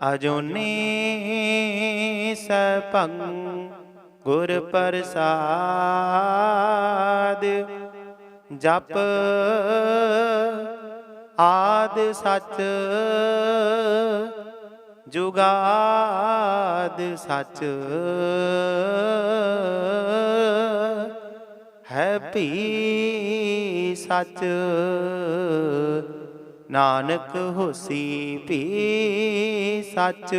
ਅਜੋਨੀ ਸਭੰ ਗੁਰ ਪ੍ਰਸਾਦ ਜਪ ਆਦ ਸਚ ਜੁਗਾਦ ਸਚ ਹੈ ਭੀ ਸੱਚ ਨਾਨਕ ਹੋਸੀ ਭੀ ਸੱਚ।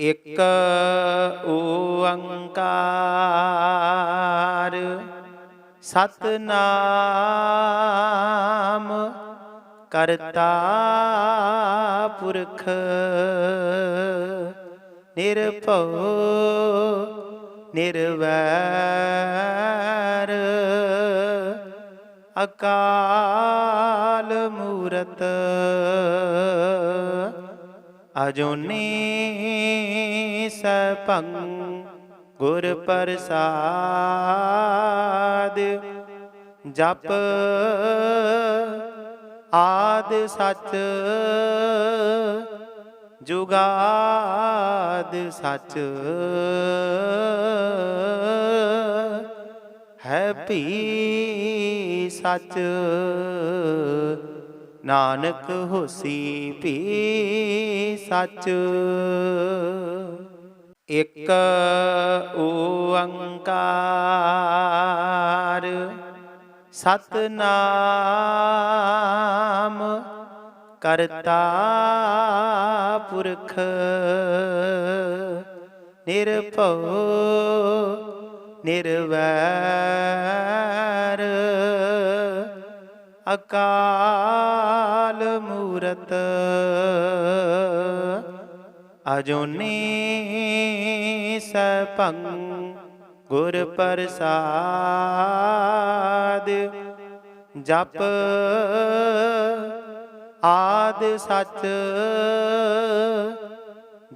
ਇਕ ਓੰਕਾਰ ਸਤਨਾਮ ਕਰਤਾ ਪੁਰਖ ਨਿਰਭਉ ਨਿਰਵੈਰ। ਅਕਾਲ ਮੂਰਤ। ਅਜੋਨੀ ਸਭੰ ਗੁਰ ਪ੍ਰਸਾਦ। ਜਪ ਆਦ ਸਚ ਜੁਗਾਦ ਸਚ। ਹੈ ਭੀ ਸੱਚ। ਨਾਨਕ ਹੋਸੀ ਭੀ ਸੱਚ। ਇਕ ਓੰਕਾਰ। ਸਤਨਾਮ ਕਰਤਾ ਪੁਰਖ। ਨਿਰਭਉ ਨਿਰਵੈਰ। ਅਕਾਲ ਮੂਰਤ। ਅਜੋਨੀ ਸਭੰ ਗੁਰ ਪ੍ਰਸਾਦ। ਜਪ ਆਦ ਸਚ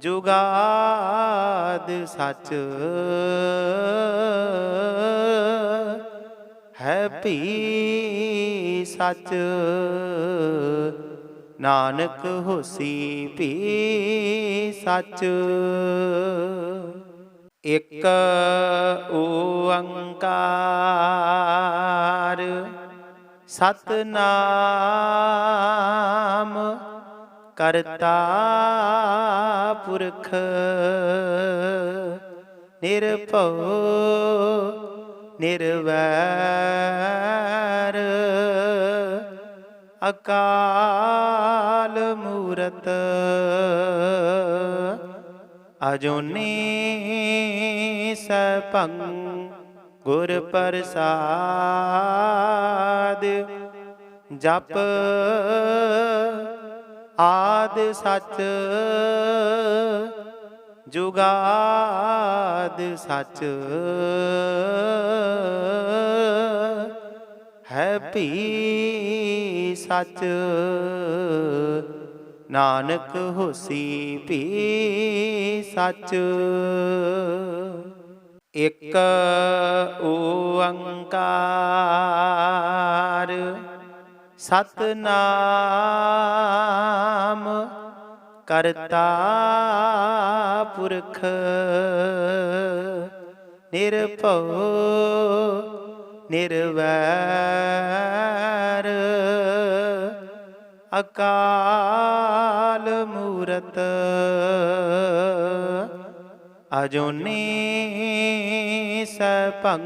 ਜੁਗਾਦ ਸੱਚ ਹੈ ਭੀ ਸੱਚ। ਨਾਨਕ ਹੋਸੀ ਭੀ ਸੱਚ। ਇਕ ਓੰਕਾਰ ਸਤਨਾਮ ਕਰਤਾ ਪੁਰਖ। ਨਿਰਭਉ ਨਿਰਵੈਰ। ਅਕਾਲ ਮੂਰਤ ਅਜੋਨੀ ਸਭੰ ਗੁਰ ਪ੍ਰਸਾਦ। ਜਪ ਆਦ ਸੱਚ ਜੁਗਾਦ ਸੱਚ। ਹੈ ਭੀ ਸੱਚ ਨਾਨਕ ਹੋਸੀ ਭੀ ਸੱਚ। ਇਕ ਓੰਕਾਰ ਸਤਨਾਮ ਕਰਤਾ ਪੁਰਖ ਨਿਰਭਉ ਨਿਰਵੈਰ ਅਕਾਲ ਮੂਰਤ ਅਜੋਨੀ ਸਭੰ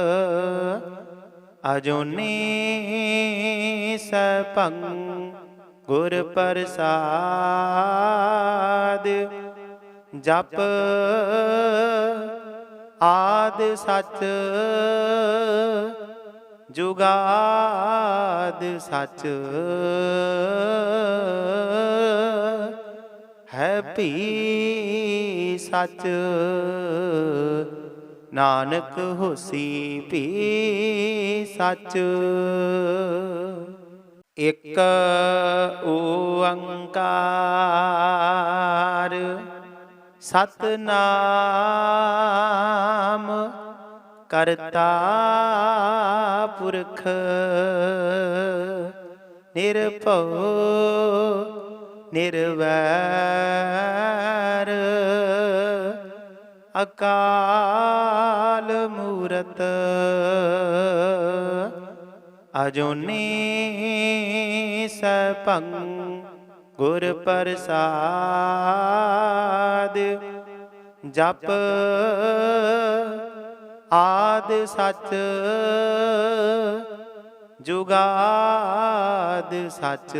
ਅਜੋਨੀ ਸਪੰ ਗੁਰ ਪ੍ਰਸਾਦ ਜਪ ਆਦ ਸਚ ਜੁਗਾਦ ਸਚ ਹੈ ਭੀ ਸੱਚ ਨਾਨਕ ਹੋਸੀ ਭੀ ਸੱਚ। ਇਕ ਓੰਕਾਰ ਸਤਨਾਮ ਕਰਤਾ ਪੁਰਖ ਨਿਰਭਉ ਨਿਰਵੈਰ। ਅਕਾਲ ਮੂਰਤ। ਅਜੋਨੀ ਸਪੰ ਗੁਰ ਪ੍ਰਸਾਦ। ਜਪ ਆਦ ਸਚ ਜੁਗਾਦ ਸਚ।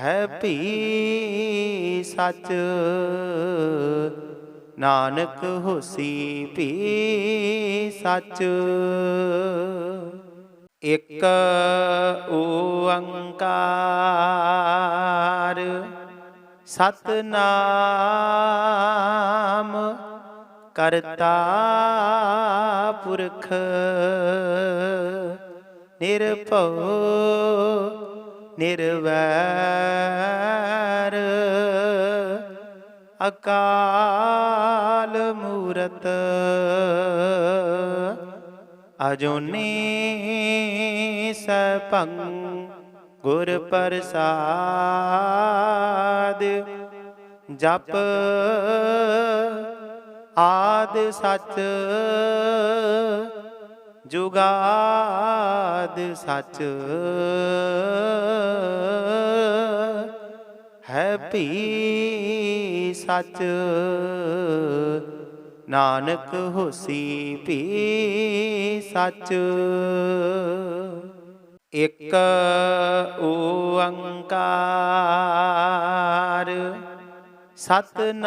ਹੈ ਭੀ ਸੱਚ। ਨਾਨਕ ਹੋਸੀ ਭੀ ਸੱਚ। ਇਕ ਓੰਕਾਰ ਸਤਨਾਮ ਕਰਤਾ ਪੁਰਖ। ਨਿਰਭਉ ਨਿਰਵੈਰ। ਅਕਾਲ ਮੂਰਤ। ਅਜੋਨੀ ਸਪੰ ਗੁਰ ਪ੍ਰਸਾਦ। ਜਪ ਆਦ ਸਚ ਜੁਗਾਦ ਸੱਚ ਹੈ ਭੀ ਸੱਚ। ਨਾਨਕ ਹੋਸੀ ਭੀ ਸੱਚ। ਇਕ ਓੰਕਾਰ ਸਤਨਾਮ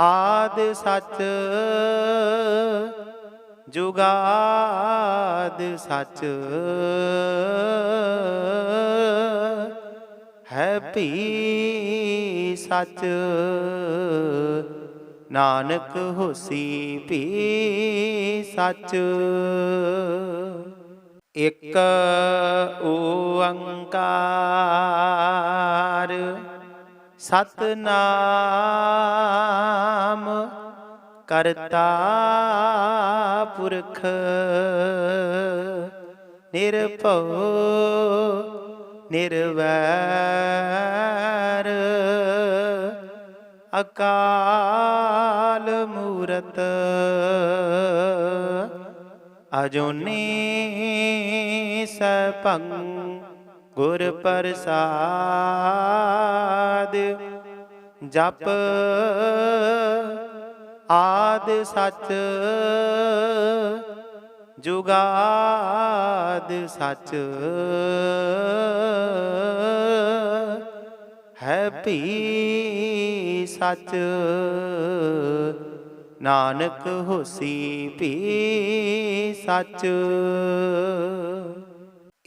ਆਦ ਸੱਚ ਜੁਗਾਦ ਸੱਚ। ਹੈ ਭੀ ਸੱਚ ਨਾਨਕ ਹੋਸੀ ਭੀ ਸੱਚ। ਇਕ ਓੰਕਾਰ ਸਤਨਾਮ ਕਰਤਾ ਪੁਰਖ ਨਿਰਭਉ ਨਿਰਵੈਰ ਅਕਾਲ ਮੂਰਤ ਅਜੋਨੀ ਸਪੰ ਗੁਰ ਪ੍ਰਸਾਦ ਜਪ ਆਦ ਸਚ ਜੁਗਾਦ ਸਚ ਹੈ ਭੀ ਸੱਚ ਨਾਨਕ ਹੋਸੀ ਭੀ ਸੱਚ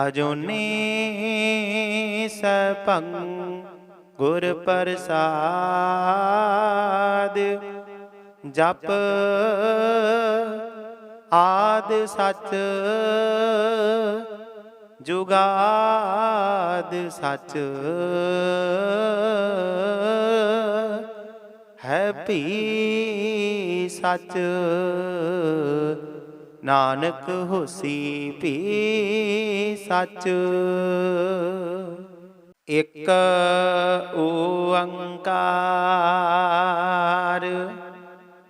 ਅਜੁਨੀ ਸਪੰ ਗੁਰ ਪ੍ਰਸਾਦ ਜਪ ਆਦ ਸਚ ਜੁਗਾਦ ਸਚ ਹੈ ਭੀ ਸੱਚ ਨਾਨਕ ਹੋਸੀ ਭੀ ਸੱਚ। ਇਕ ਓੰਕਾਰ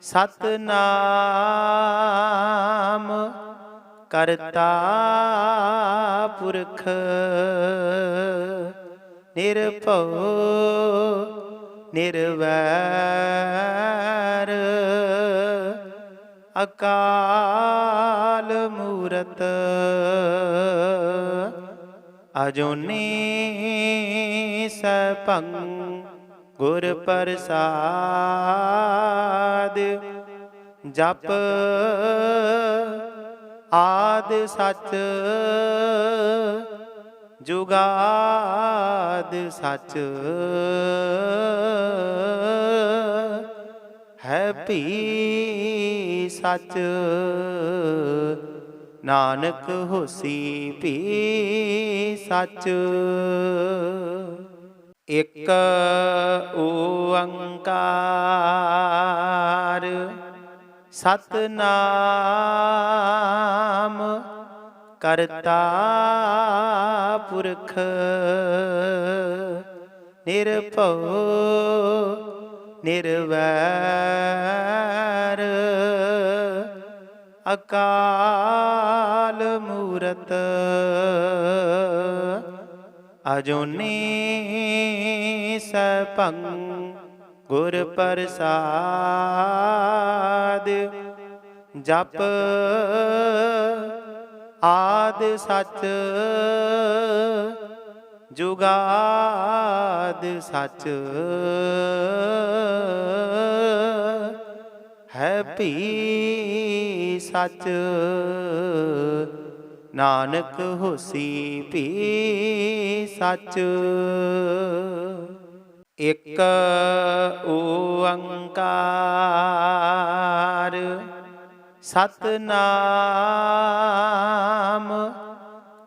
ਸਤਨਾਮ ਕਰਤਾ ਪੁਰਖ ਨਿਰਭਉ ਨਿਰਵੈਰ। ਅਕਾਲ ਮੂਰਤ। ਅਜੋਨੀ ਸਪੰ ਗੁਰ ਪ੍ਰਸਾਦ। ਜਪ ਆਦ ਸੱਚ ਜੁਗਾਦ ਸੱਚ। ਹੈ ਭੀ ਸੱਚ। ਨਾਨਕ ਹੋਸੀ ਭੀ ਸੱਚ। ਇਕ ਓੰਕਾਰ। ਸਤਨਾਮ ਕਰਤਾ ਪੁਰਖ। ਨਿਰਭਉ ਨਿਰਵੈਰ। ਅਕਾਲ ਮੂਰਤ। ਅਜੋਨੀ ਸਪੰ ਗੁਰ ਪ੍ਰਸਾਦ। ਜਪ ਆਦ ਸੱਚ ਜੁਗਾਦ ਸੱਚ। ਹੈ ਭੀ ਸੱਚ। ਨਾਨਕ ਹੋਸੀ ਭੀ ਸੱਚ। ਇਕ ਓੰਕਾਰ। ਸਤਨਾਮ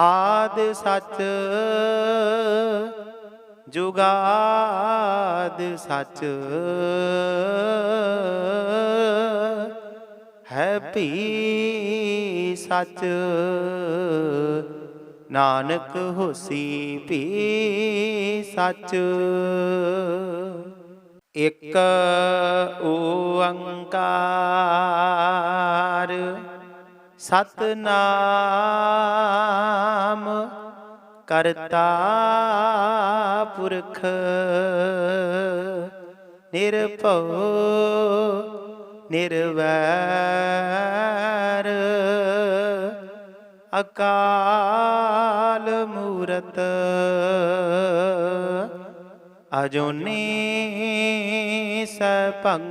ਆਦ ਸੱਚ ਜੁਗਾਦ ਸੱਚ। ਹੈ ਭੀ ਸੱਚ ਨਾਨਕ ਹੋਸੀ ਭੀ ਸੱਚ। ਇਕ ਓੰਕਾਰ ਸਤਨਾਮ ਕਰਤਾ ਪੁਰਖ ਨਿਰਭਉ ਨਿਰਵੈਰ ਅਕਾਲ ਮੂਰਤ ਅਜੋਨੀ ਸਪੰ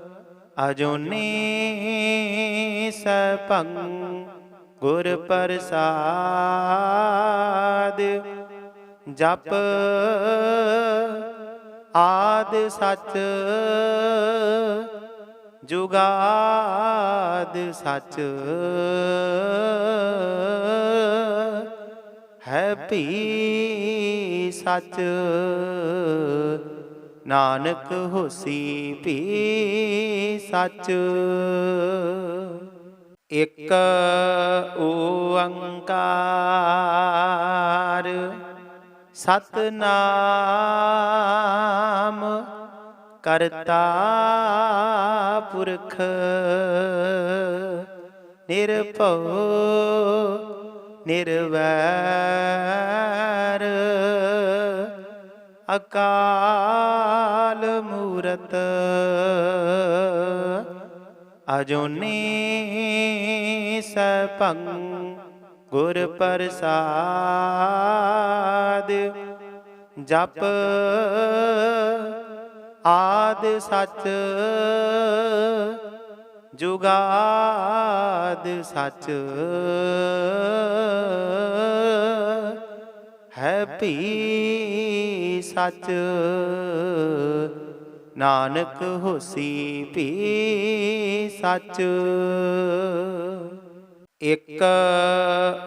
ਅਜੋਨੀ ਸਪੰ ਗੁਰ ਪ੍ਰਸਾਦ ਜਪ ਆਦ ਸਚ ਜੁਗਾਦ ਸਚ ਹੈ ਭੀ ਸੱਚ ਨਾਨਕ ਹੋਸੀ ਭੀ ਸੱਚ। ਇਕ ਓੰਕਾਰ ਸਤਨਾਮ ਕਰਤਾ ਪੁਰਖ ਨਿਰਭਉ ਨਿਰਵੈਰ। ਅਕਾਲ ਮੂਰਤ। ਅਜੋਨੀ ਸਪੰ ਗੁਰ ਪ੍ਰਸਾਦ। ਜਪ ਆਦ ਸੱਚ ਜੁਗਾਦ ਸੱਚ। ਹੈ ਭੀ ਸੱਚ। ਨਾਨਕ ਹੋਸੀ ਭੀ ਸੱਚ। ਇਕ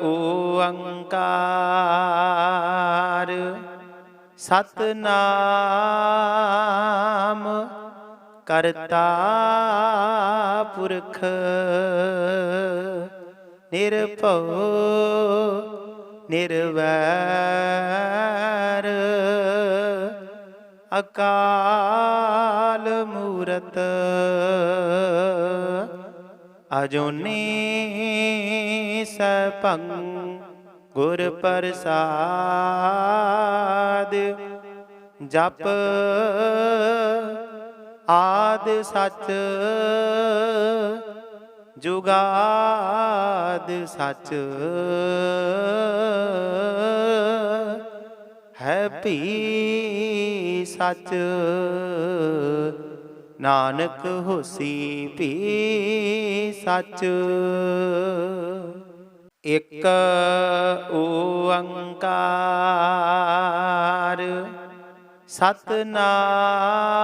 ਓੰਕਾਰ ਸਤਨਾਮ ਕਰਤਾ ਪੁਰਖ। ਨਿਰਭਉ ਨਿਰਵੈਰ। ਅਕਾਲ ਮੂਰਤ। ਅਜੋਨੀ ਸਪੰ ਗੁਰ ਪ੍ਰਸਾਦ। ਜਪ ਆਦ ਸਚ ਜੁਗਾਦ ਸੱਚ ਹੈ ਭੀ ਸੱਚ। ਨਾਨਕ ਹੋਸੀ ਭੀ ਸੱਚ। ਇਕ ਓੰਕਾਰ ਸਤਨਾਮ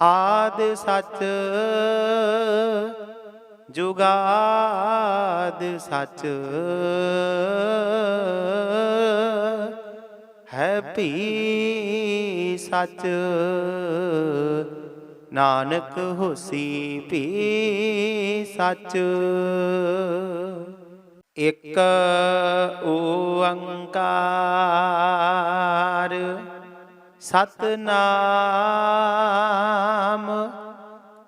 ਆਦ ਸੱਚ ਜੁਗਾਦ ਸੱਚ। ਹੈ ਭੀ ਸੱਚ ਨਾਨਕ ਹੋਸੀ ਭੀ ਸੱਚ। ਇਕ ਓੰਕਾਰ ਸਤਨਾਮ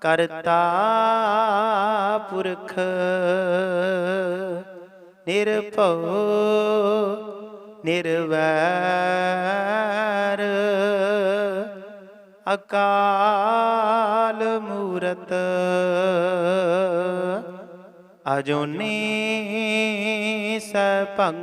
ਕਰਤਾ ਪੁਰਖ ਨਿਰਭਉ ਨਿਰਵੈਰ ਅਕਾਲ ਮੂਰਤ ਅਜੋਨੀ ਸਪੰ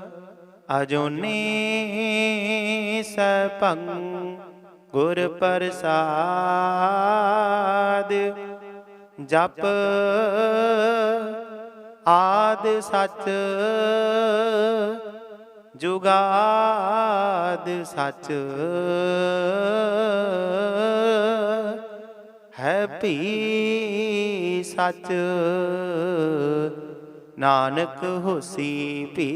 ਅਜੋਨੀ ਸਪੰ ਗੁਰ ਪ੍ਰਸਾਦ ਜਪ ਆਦ ਸਚ ਜੁਗਾਦ ਸਚ ਹੈ ਭੀ ਸੱਚ ਨਾਨਕ ਹੋਸੀ ਭੀ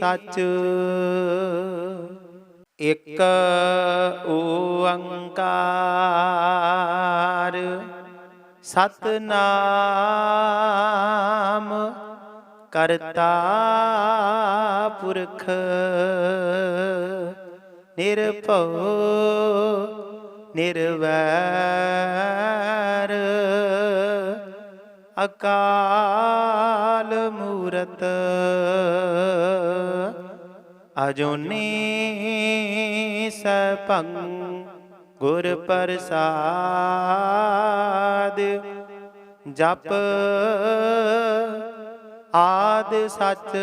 ਸੱਚ। ਇਕ ਓੰਕਾਰ ਸਤਨਾਮ ਕਰਤਾ ਪੁਰਖ ਨਿਰਭਉ ਨਿਰਵੈਰ। ਅਕਾਲ ਮੂਰਤ। ਅਜੋਨੀ ਸਪੰ ਗੁਰ ਪ੍ਰਸਾਦ। ਜਪ ਆਦ ਸੱਚ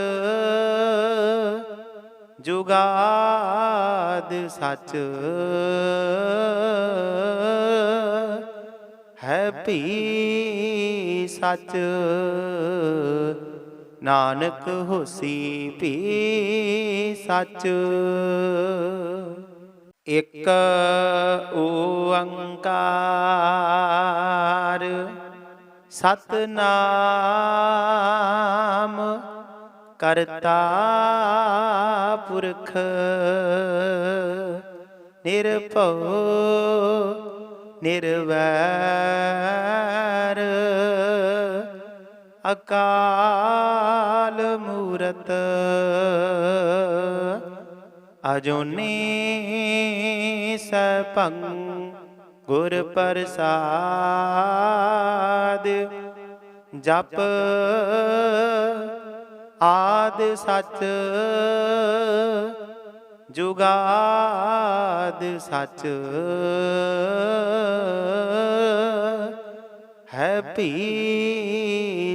ਜੁਗਾਦ ਸੱਚ। ਹੈ ਭੀ ਸੱਚ। ਨਾਨਕ ਹੋਸੀ ਭੀ ਸੱਚ। ਇਕ ਓੰਕਾਰ ਸਤਨਾਮ ਕਰਤਾ ਪੁਰਖ। ਨਿਰਭਉ ਨਿਰਵੈਰ। ਅਕਾਲ ਮੂਰਤ। ਅਜੋਨੀ ਸਪੰ ਗੁਰ ਪ੍ਰਸਾਦ। ਜਪ ਆਦ ਸਚ ਜੁਗਾਦ ਸੱਚ ਹੈ ਭੀ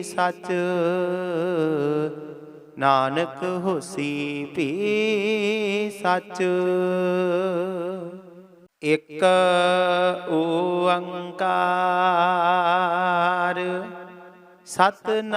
ਸੱਚ। ਨਾਨਕ ਹੋਸੀ ਭੀ ਸੱਚ। ਇਕ ਓੰਕਾਰ ਸਤਨਾਮ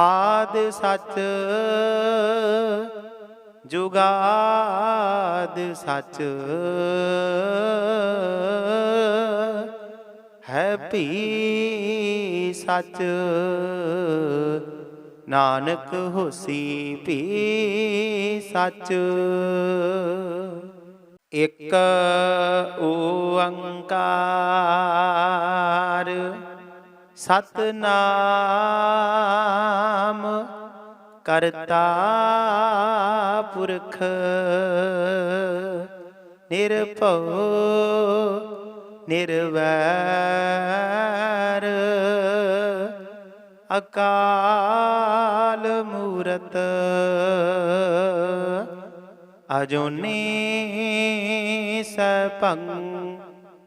ਆਦ ਸੱਚ ਜੁਗਾਦ ਸੱਚ। ਹੈ ਭੀ ਸੱਚ ਨਾਨਕ ਹੋਸੀ ਭੀ ਸੱਚ। ਇਕ ਓੰਕਾਰ ਸਤਨਾਮ ਕਰਤਾ ਪੁਰਖ ਨਿਰਭਉ ਨਿਰਵੈਰ ਅਕਾਲ ਮੂਰਤ ਅਜੋਨੀ ਸਪੰ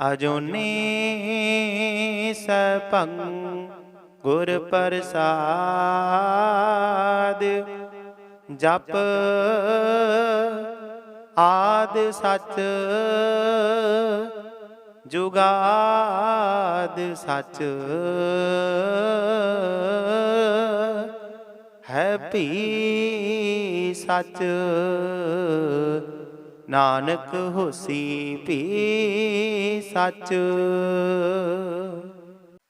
ਅਜੋਨੀ ਸਭੰ ਗੁਰ ਪ੍ਰਸਾਦ ਜਪ ਆਦ ਸਚ ਜੁਗਾਦ ਸਚ ਹੈ ਭੀ ਸੱਚ ਨਾਨਕ ਹੋਸੀ ਭੀ ਸੱਚ।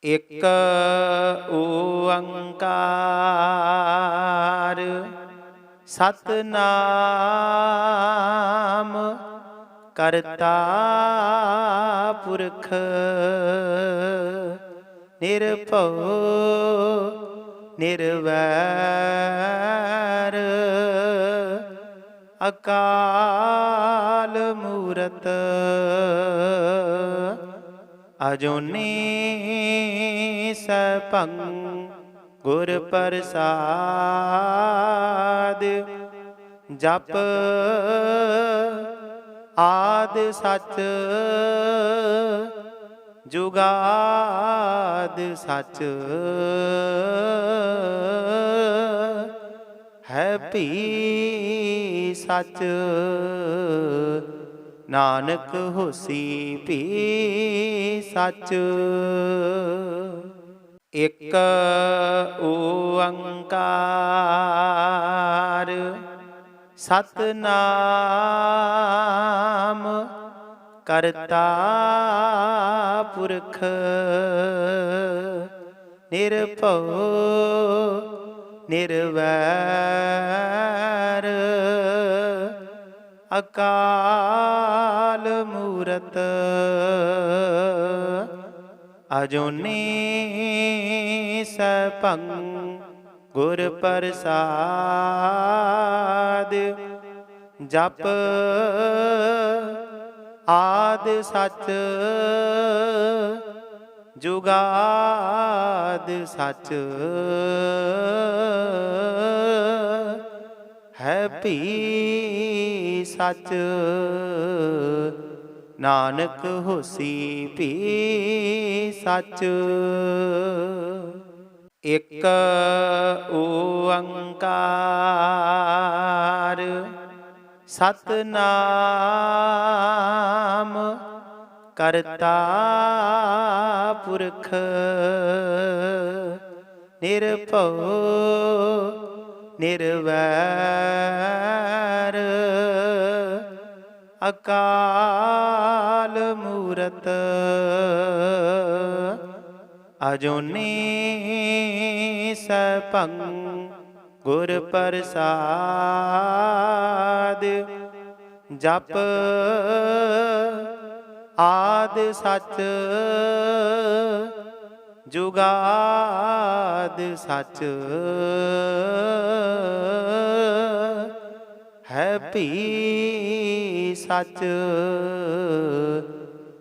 ਇਕ ਓੰਕਾਰ ਸਤਨਾਮ ਕਰਤਾ ਪੁਰਖ ਨਿਰਭਉ ਨਿਰਵੈਰ ਅਕਾਲ ਮੂਰਤ ਅਜੋਨੀ ਸਭੰ ਗੁਰ ਪ੍ਰਸਾਦ ਜਪ ਆਦ ਸਚ ਜੁਗਾਦ ਸਚ ਹੈ ਭੀ ਸੱਚ ਨਾਨਕ ਹੋਸੀ ਭੀ ਸੱਚ। ਇਕ ਓੰਕਾਰ ਸਤਨਾਮ ਕਰਤਾ ਪੁਰਖ ਨਿਰਭਉ ਨਿਰਵੈਰ ਅਕਾਲ ਮੂਰਤ। ਅਜੋਨੀ ਸਭੰ ਗੁਰ ਪ੍ਰਸਾਦ। ਜਪ ਆਦ ਸਚ ਜੁਗਾਦ ਸਚ। ਹੈ ਭੀ ਸੱਚ। ਨਾਨਕ ਹੋਸੀ ਭੀ ਸੱਚ। ਇਕ ਓੰਕਾਰ ਸਤਨਾਮ ਕਰਤਾ ਪੁਰਖ ਨਿਰਭਉ ਨਿਰਵੈਰ। ਅਕਾਲ ਮੂਰਤ। ਅਜੋਨੀ ਸਭੰ ਗੁਰ ਪ੍ਰਸਾਦ। ਜਪ ਆਦ ਸਚ ਜੁਗਾਦ ਸਚ। ਹੈ ਭੀ ਸੱਚ।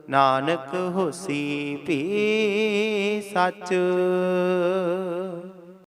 ਨਾਨਕ ਹੋਸੀ ਭੀ ਸੱਚ।